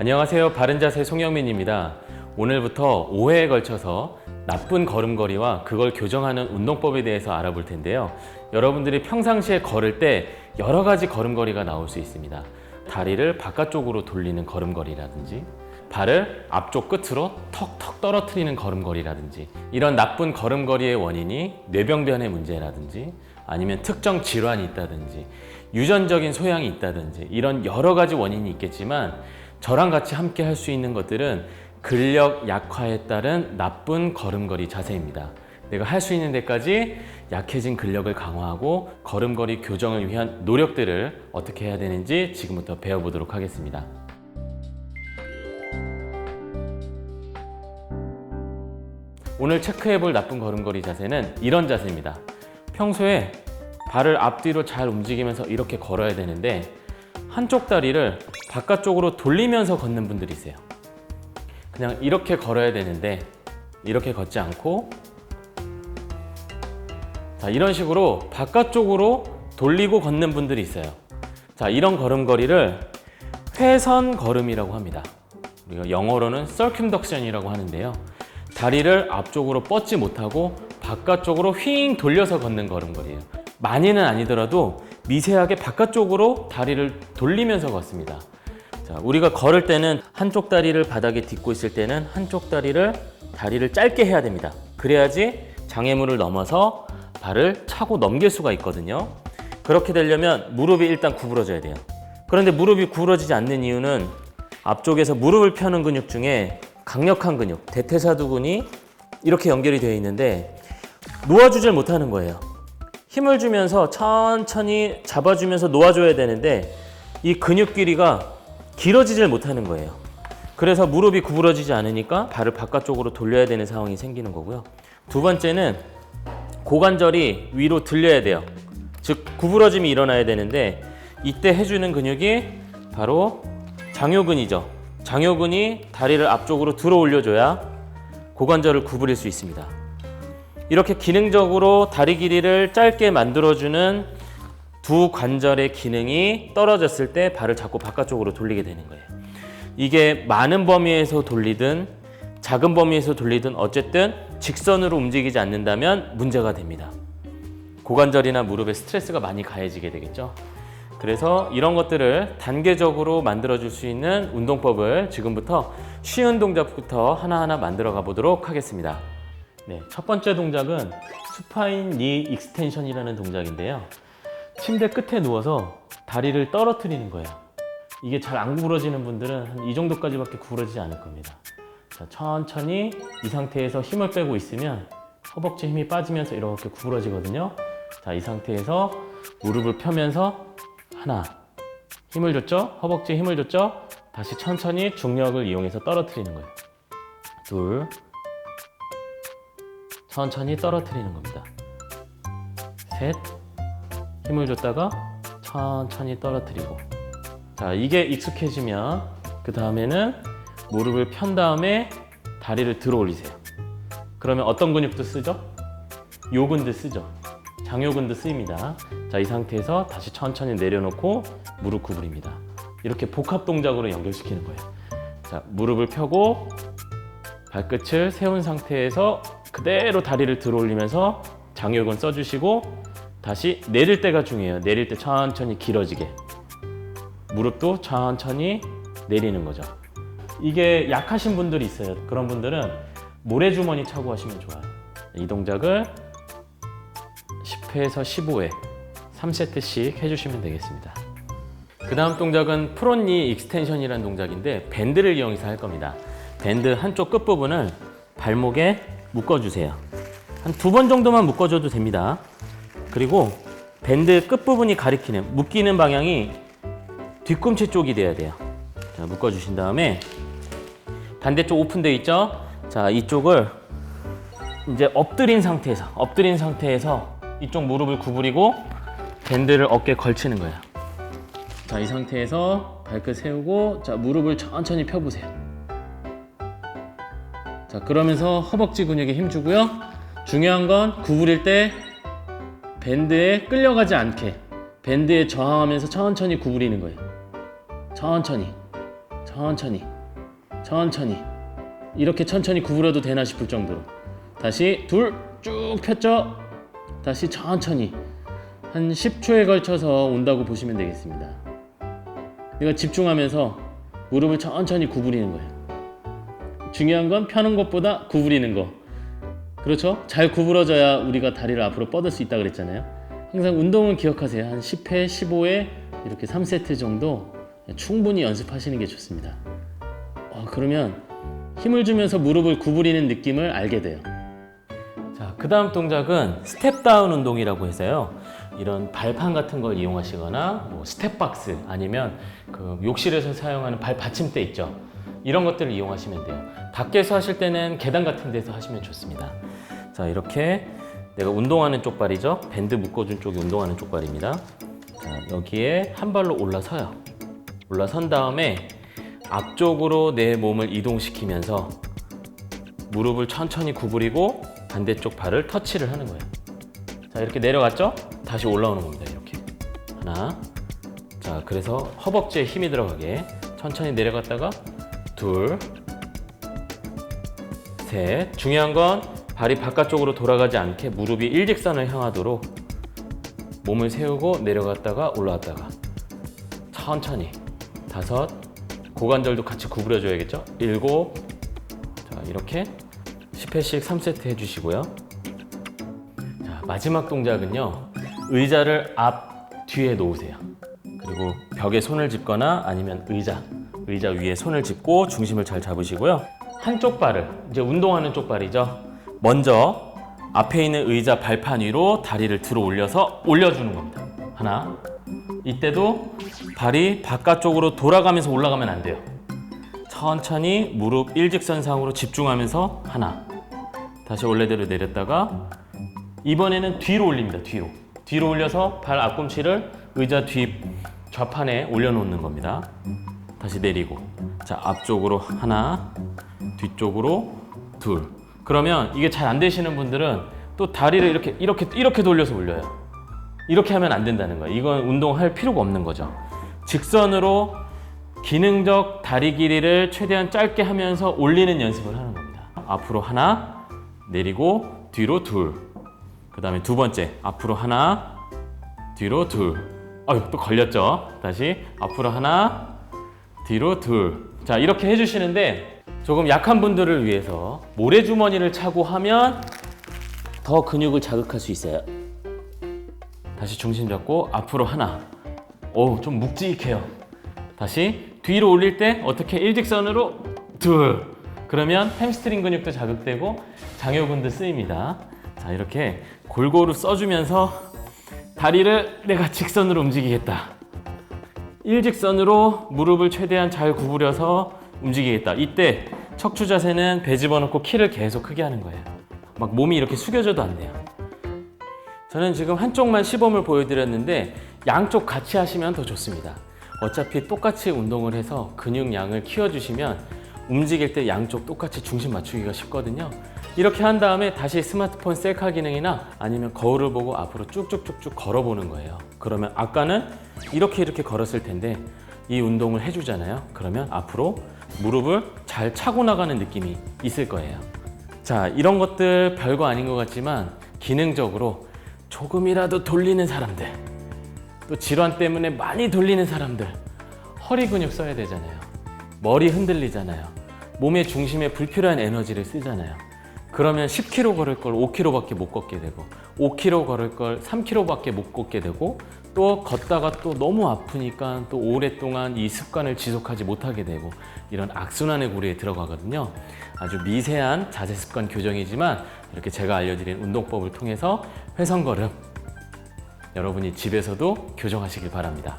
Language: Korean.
안녕하세요. 바른자세 송영민입니다. 오늘부터 5회에 걸쳐서 나쁜 걸음걸이와 그걸 교정하는 운동법에 대해서 알아볼 텐데요. 여러분들이 평상시에 걸을 때 여러 가지 걸음걸이가 나올 수 있습니다. 다리를 바깥쪽으로 돌리는 걸음걸이라든지 발을 앞쪽 끝으로 턱턱 떨어뜨리는 걸음걸이라든지 이런 나쁜 걸음걸이의 원인이 뇌병변의 문제라든지 아니면 특정 질환이 있다든지 유전적인 소양이 있다든지 이런 여러 가지 원인이 있겠지만 저랑 같이 함께 할 수 있는 것들은 근력 약화에 따른 나쁜 걸음걸이 자세입니다. 내가 할 수 있는 데까지 약해진 근력을 강화하고 걸음걸이 교정을 위한 노력들을 어떻게 해야 되는지 지금부터 배워보도록 하겠습니다. 오늘 체크해 볼 나쁜 걸음걸이 자세는 이런 자세입니다. 평소에 발을 앞뒤로 잘 움직이면서 이렇게 걸어야 되는데 한쪽 다리를 바깥쪽으로 돌리면서 걷는 분들이 있어요. 그냥 이렇게 걸어야 되는데 이렇게 걷지 않고 자, 이런 식으로 바깥쪽으로 돌리고 걷는 분들이 있어요. 자, 이런 걸음걸이를 회선 걸음이라고 합니다. 우리가 영어로는 circumduction이라고 하는데요. 다리를 앞쪽으로 뻗지 못하고 바깥쪽으로 휘잉 돌려서 걷는 걸음걸이에요. 많이는 아니더라도 미세하게 바깥쪽으로 다리를 돌리면서 걷습니다. 자, 우리가 걸을 때는 한쪽 다리를 바닥에 딛고 있을 때는 한쪽 다리를 다리를 짧게 해야 됩니다. 그래야지 장애물을 넘어서 발을 차고 넘길 수가 있거든요. 그렇게 되려면 무릎이 일단 구부러져야 돼요. 그런데 무릎이 구부러지지 않는 이유는 앞쪽에서 무릎을 펴는 근육 중에 강력한 근육, 대퇴사두근이 이렇게 연결이 되어 있는데 놓아주질 못하는 거예요. 힘을 주면서 천천히 잡아주면서 놓아줘야 되는데 이 근육 길이가 길어지질 못하는 거예요. 그래서 무릎이 구부러지지 않으니까 발을 바깥쪽으로 돌려야 되는 상황이 생기는 거고요. 두 번째는 고관절이 위로 들려야 돼요. 즉 구부러짐이 일어나야 되는데 이때 해주는 근육이 바로 장요근이죠. 장요근이 다리를 앞쪽으로 들어 올려줘야 고관절을 구부릴 수 있습니다. 이렇게 기능적으로 다리 길이를 짧게 만들어주는 두 관절의 기능이 떨어졌을 때 발을 자꾸 바깥쪽으로 돌리게 되는 거예요. 이게 많은 범위에서 돌리든 작은 범위에서 돌리든 어쨌든 직선으로 움직이지 않는다면 문제가 됩니다. 고관절이나 무릎에 스트레스가 많이 가해지게 되겠죠. 그래서 이런 것들을 단계적으로 만들어줄 수 있는 운동법을 지금부터 쉬운 동작부터 하나하나 만들어 가보도록 하겠습니다. 네, 첫 번째 동작은 수파인 니 익스텐션이라는 동작인데요. 침대 끝에 누워서 다리를 떨어뜨리는 거예요. 이게 잘 안 구부러지는 분들은 한 이 정도까지밖에 구부러지지 않을 겁니다. 자, 천천히 이 상태에서 힘을 빼고 있으면 허벅지 힘이 빠지면서 이렇게 구부러지거든요. 자, 이 상태에서 무릎을 펴면서 하나 힘을 줬죠? 허벅지에 힘을 줬죠? 다시 천천히 중력을 이용해서 떨어뜨리는 거예요. 둘 천천히 떨어뜨리는 겁니다. 셋 힘을 줬다가 천천히 떨어뜨리고 자 이게 익숙해지면 그 다음에는 무릎을 편 다음에 다리를 들어 올리세요. 그러면 어떤 근육도 쓰죠? 요근도 쓰죠. 장요근도 쓰입니다. 자, 이 상태에서 다시 천천히 내려놓고 무릎 구부립니다. 이렇게 복합 동작으로 연결시키는 거예요. 자, 무릎을 펴고 발끝을 세운 상태에서 그대로 다리를 들어 올리면서 장요근 써주시고 다시 내릴 때가 중요해요. 내릴 때 천천히 길어지게. 무릎도 천천히 내리는 거죠. 이게 약하신 분들이 있어요. 그런 분들은 모래주머니 차고 하시면 좋아요. 이 동작을 10회에서 15회 3세트씩 해주시면 되겠습니다. 그 다음 동작은 프론니 익스텐션이라는 동작인데 밴드를 이용해서 할 겁니다. 밴드 한쪽 끝부분을 발목에 묶어주세요. 한 두 번 정도만 묶어줘도 됩니다. 그리고 밴드 끝부분이 가리키는, 묶이는 방향이 뒤꿈치 쪽이 돼야 돼요. 자, 묶어주신 다음에 반대쪽 오픈되어 있죠? 자, 이쪽을 이제 엎드린 상태에서, 엎드린 상태에서 이쪽 무릎을 구부리고 밴드를 어깨에 걸치는 거예요. 자, 이 상태에서 발끝 세우고 자, 무릎을 천천히 펴보세요. 자, 그러면서 허벅지 근육에 힘 주고요. 중요한 건 구부릴 때 밴드에 끌려가지 않게 밴드에 저항하면서 천천히 구부리는 거예요. 천천히. 천천히 천천히 이렇게 천천히 구부려도 되나 싶을 정도로 다시 둘 쭉 폈죠 다시 천천히 한 10초에 걸쳐서 온다고 보시면 되겠습니다 내가 집중하면서 무릎을 천천히 구부리는 거예요 중요한 건 펴는 것보다 구부리는 거 그렇죠? 잘 구부러져야 우리가 다리를 앞으로 뻗을 수 있다 그랬잖아요 항상 운동은 기억하세요 한 10회 15회 이렇게 3세트 정도 충분히 연습하시는 게 좋습니다 어, 그러면 힘을 주면서 무릎을 구부리는 느낌을 알게 돼요. 자, 그 다음 동작은 스텝 다운 운동이라고 해서요. 이런 발판 같은 걸 이용하시거나 뭐 스텝박스 아니면 그 욕실에서 사용하는 발 받침대 있죠. 이런 것들을 이용하시면 돼요. 밖에서 하실 때는 계단 같은 데서 하시면 좋습니다. 자, 이렇게 내가 운동하는 쪽발이죠. 밴드 묶어준 쪽이 운동하는 쪽발입니다. 자, 여기에 한 발로 올라서요. 올라선 다음에 앞쪽으로 내 몸을 이동시키면서 무릎을 천천히 구부리고 반대쪽 발을 터치를 하는 거예요. 자, 이렇게 내려갔죠? 다시 올라오는 겁니다. 이렇게. 하나. 자, 그래서 허벅지에 힘이 들어가게 천천히 내려갔다가 둘, 셋. 중요한 건 발이 바깥쪽으로 돌아가지 않게 무릎이 일직선을 향하도록 몸을 세우고 내려갔다가 올라왔다가 천천히 다섯. 고관절도 같이 구부려 줘야겠죠? 일곱. 자 이렇게 10회씩 3세트 해주시고요. 자 마지막 동작은요. 의자를 앞 뒤에 놓으세요. 그리고 벽에 손을 짚거나 아니면 의자 의자 위에 손을 짚고 중심을 잘 잡으시고요 한쪽 발을 이제 운동하는 쪽 발이죠 먼저 앞에 있는 의자 발판 위로 다리를 들어 올려서 올려주는 겁니다 하나 이때도 발이 바깥쪽으로 돌아가면서 올라가면 안 돼요. 천천히 무릎 일직선상으로 집중하면서 하나. 다시 원래대로 내렸다가 이번에는 뒤로 올립니다. 뒤로. 뒤로 올려서 발 앞꿈치를 의자 뒤 좌판에 올려놓는 겁니다. 다시 내리고. 자, 앞쪽으로 하나, 뒤쪽으로 둘. 그러면 이게 잘 안 되시는 분들은 또 다리를 이렇게 이렇게 이렇게 돌려서 올려요. 이렇게 하면 안 된다는 거예요. 이건 운동할 필요가 없는 거죠. 직선으로 기능적 다리 길이를 최대한 짧게 하면서 올리는 연습을 하는 겁니다. 앞으로 하나, 내리고 뒤로 둘. 그 다음에 두 번째, 앞으로 하나, 뒤로 둘. 아유, 또 걸렸죠? 다시 앞으로 하나, 뒤로 둘. 자, 이렇게 해주시는데 조금 약한 분들을 위해서 모래주머니를 차고 하면 더 근육을 자극할 수 있어요. 다시 중심 잡고 앞으로 하나. 오, 좀 묵직해요. 다시 뒤로 올릴 때 어떻게 일직선으로 둘. 그러면 햄스트링 근육도 자극되고 장요근도 쓰입니다. 자, 이렇게 골고루 써주면서 다리를 내가 직선으로 움직이겠다. 일직선으로 무릎을 최대한 잘 구부려서 움직이겠다. 이때 척추 자세는 배 집어넣고 키를 계속 크게 하는 거예요. 막 몸이 이렇게 숙여져도 안 돼요. 저는 지금 한쪽만 시범을 보여드렸는데 양쪽 같이 하시면 더 좋습니다. 어차피 똑같이 운동을 해서 근육량을 키워주시면 움직일 때 양쪽 똑같이 중심 맞추기가 쉽거든요. 이렇게 한 다음에 다시 스마트폰 셀카 기능이나 아니면 거울을 보고 앞으로 쭉쭉쭉쭉 걸어보는 거예요. 그러면 아까는 이렇게 이렇게 걸었을 텐데 이 운동을 해주잖아요. 그러면 앞으로 무릎을 잘 차고 나가는 느낌이 있을 거예요. 자, 이런 것들 별거 아닌 것 같지만 기능적으로 조금이라도 돌리는 사람들, 또 질환 때문에 많이 돌리는 사람들, 허리 근육 써야 되잖아요. 머리 흔들리잖아요. 몸의 중심에 불필요한 에너지를 쓰잖아요. 그러면 10km 걸을 걸 5km밖에 못 걷게 되고, 5km 걸을 걸 3km밖에 못 걷게 되고, 또 걷다가 또 너무 아프니까 또 오랫동안 이 습관을 지속하지 못하게 되고, 이런 악순환의 고리에 들어가거든요. 아주 미세한 자세 습관 교정이지만 이렇게 제가 알려드린 운동법을 통해서 회선 걸음 여러분이 집에서도 교정하시길 바랍니다.